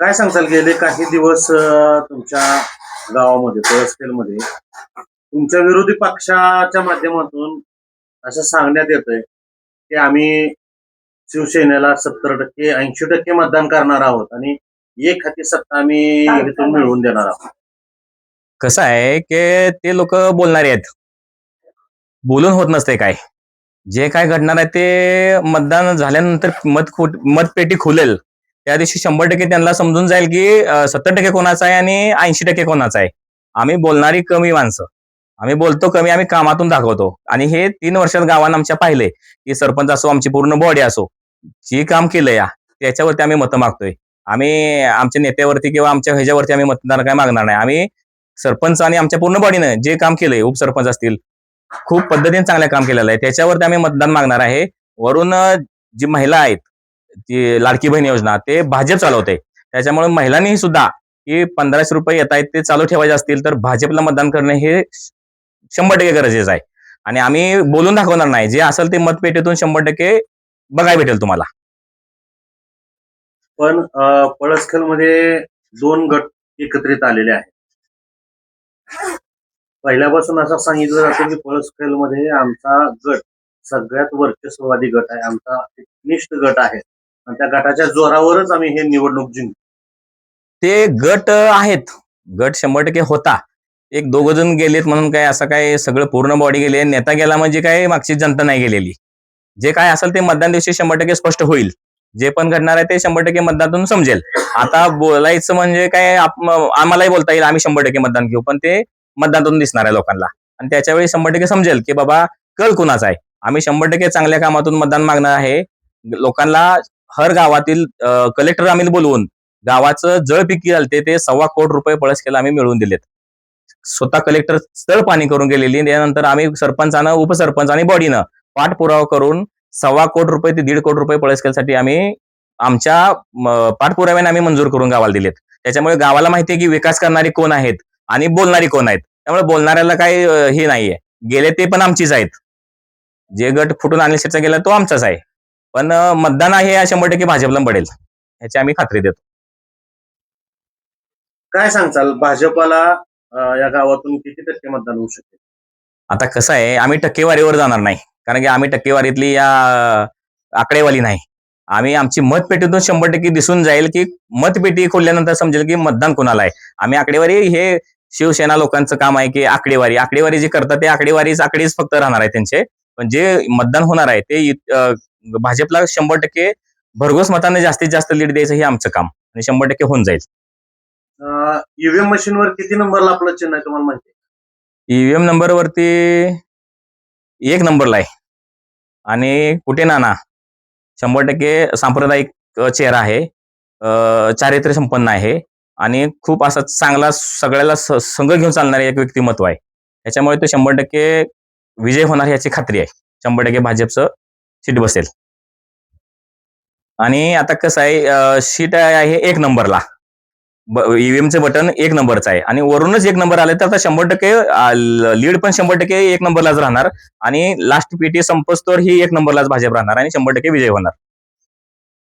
काय सांगताल गेले काही दिवस अं, तुमच्या गावामध्ये तहसीलमध्ये तुमच्या विरोधी पक्षाच्या माध्यमातून असं सांगण्यात येतंय की आम्ही शिवसेनेला सत्तर टक्के ऐंशी टक्के मतदान करणार आहोत आणि एक हाती सत्ता आम्ही इथून मिळवून देणार आहोत. कसं आहे की ते लोक बोलणारे आहेत. बोलून होत नसते काय. जे काय घडणार आहे ते मतदान झाल्यानंतर मत खो- मतपेटी खुलेल. त्या दिवशी शंभर टक्के त्यांना समजून जाईल की सत्तर टक्के कोणाचा आहे आणि ऐंशी टक्के कोणाचा आहे. आम्ही बोलणारी कमी माणसं. आम्ही बोलतो कमी आम्ही कामातून दाखवतो. आणि हे तीन वर्षात गावानं आमच्या पाहिले की सरपंच असो आमची पूर्ण बॉडी असो जी काम केलं या त्याच्यावरती आम्ही मतं मागतोय. आम्ही आमच्या नेत्यावरती किंवा आमच्या ह्याच्यावरती आम्ही मतदान काय मागणार नाही. आम्ही सरपंच आणि आमच्या पूर्ण बॉडीनं जे काम केलंय उपसरपंच असतील खूप पद्धतीने चांगलं काम केलेलं आहे. त्याच्यावरती आम्ही मतदान मागणार आहे. वरून जी महिला आहेत ती लाडकी बहीण योजना ते भाजप चालवते. त्याच्यामुळे महिलांनी सुद्धा की पंधराशे रुपये येत आहेत ते चालू ठेवायचे असतील तर भाजपला मतदान करणे हे शंभर टक्के गरजेचं आहे. आणि आम्ही बोलून दाखवणार नाही जे असेल ते मतपेटीतून शंभर टक्के बघायला भेटेल तुम्हाला. पण पळसखलमध्ये दोन गट एकत्रित आलेले आहेत. पहिल्यापासून असं सांगितलं जातं की पळसखेलमध्ये आमचा गट सगळ्यात वर्चस्ववादी गट आहे आमचा निष्ठ गट आहे. आणि त्या गटाच्या जोरावरच आम्ही हे निवडणूक जिंकतो ते गट आहेत. गट शंभर टक्के होता. एक दोघ जण गेलेत म्हणून काय असं काय सगळं पूर्ण बॉडी गेली नेता गेला म्हणजे काय मागची जनता नाही गेलेली. जे काय असेल ते मतदान दिवशी शंभर टक्के स्पष्ट होईल. जे पण घडणार आहे ते शंभर टक्के मतदानातून समजेल. आता बोलायचं म्हणजे काय आम्हालाही बोलता येईल आम्ही शंभर टक्के मतदान घेऊ पण ते मतदानातून दिसणार आहे लोकांना. आणि त्याच्यावेळी शंभर टक्के समजेल की बाबा कल कुणाचा आहे? आम्ही शंभर टक्के चांगल्या कामातून मतदान मागणार आहे. लोकांना हर गावातील कलेक्टर आम्ही बोलवून गावाचं जळ पिकी झालते ते सव्वा कोटी रुपये पळस केला आम्ही मिळवून दिलेत. स्वतः कलेक्टर स्थळ पाणी करून गेलेली त्यानंतर आम्ही सरपंचानं उपसरपंच आणि बॉडीनं पाठपुरावा करून सव्वा कोटी रुपये ते दीड कोटी रुपये पळसखेलसाठी आम्ही आमच्या पाठपुराव्याने आम्ही मंजूर करून गावाला दिलेत. त्याच्यामुळे गावाला माहिती आहे की विकास करणारी कोण आहेत आणि बोलणारी कोण आहेत. त्यामुळे बोलणाऱ्याला काही हे नाहीये. गेले ते पण आमचीच आहेत. जे गट फुटून अनिल शेटचा गेला तो आमचाच आहे. पण मतदान आहे शंभर टक्के भाजपला पडेल. ह्याची आम्ही खात्री देतो. काय सांगचाल भाजपाला या गावातून किती टक्के मतदान होऊ शकते आता कसं आहे आम्ही टक्केवारीवर जाणार नाही. कारण की आम्ही टक्केवारीतली या आकडेवाली नाही. आम्ही आमची मतपेटीतून शंभर टक्के दिसून जाईल की मतपेटी खोलल्यानंतर समजेल की मतदान कोणाला आहे. आम्ही आकडेवारी हे शिवसेना लोकांचं काम आहे की आकडेवारी. आकडेवारी जे करतात ते आकडेवारीच आकडेच फक्त राहणार आहे त्यांचे. पण जे मतदान होणार आहे ते भाजपला शंभर टक्के भरघोस मताने जास्तीत जास्त लीड द्यायचं हे आमचं काम. आणि शंभर टक्के होऊन जाईल. ईव्हीएम मशीनवर किती नंबरला आपलं चिन्ह आहे तुम्हाला माहिती? ईव्हीएम नंबरवरती एक नंबरला आहे. आणि कुठे नाना? शंभर टक्के सांप्रदायिक चेहरा आहे. चारित्र्य संपन्न आहे. आणि खूप असा चांगला सगळ्याला संघ घेऊन चालणारे एक व्यक्तिमत्व आहे. त्याच्यामुळे तो शंभर टक्के विजय होणार याची खात्री आहे. शंभर टक्के भाजपचं शीट बसेल. आणि आता कसं आहे शीट आहे एक नंबरला. ईव्हीएमचं बटन एक नंबरचं आहे. आणि वरूनच एक नंबर आले तर आता शंभर टक्के लीड पण शंभर टक्के एक नंबरलाच राहणार. आणि लास्ट पीटी संपस्तोर ही एक नंबरलाच भाजप राहणार आणि शंभर टक्के विजय होणार.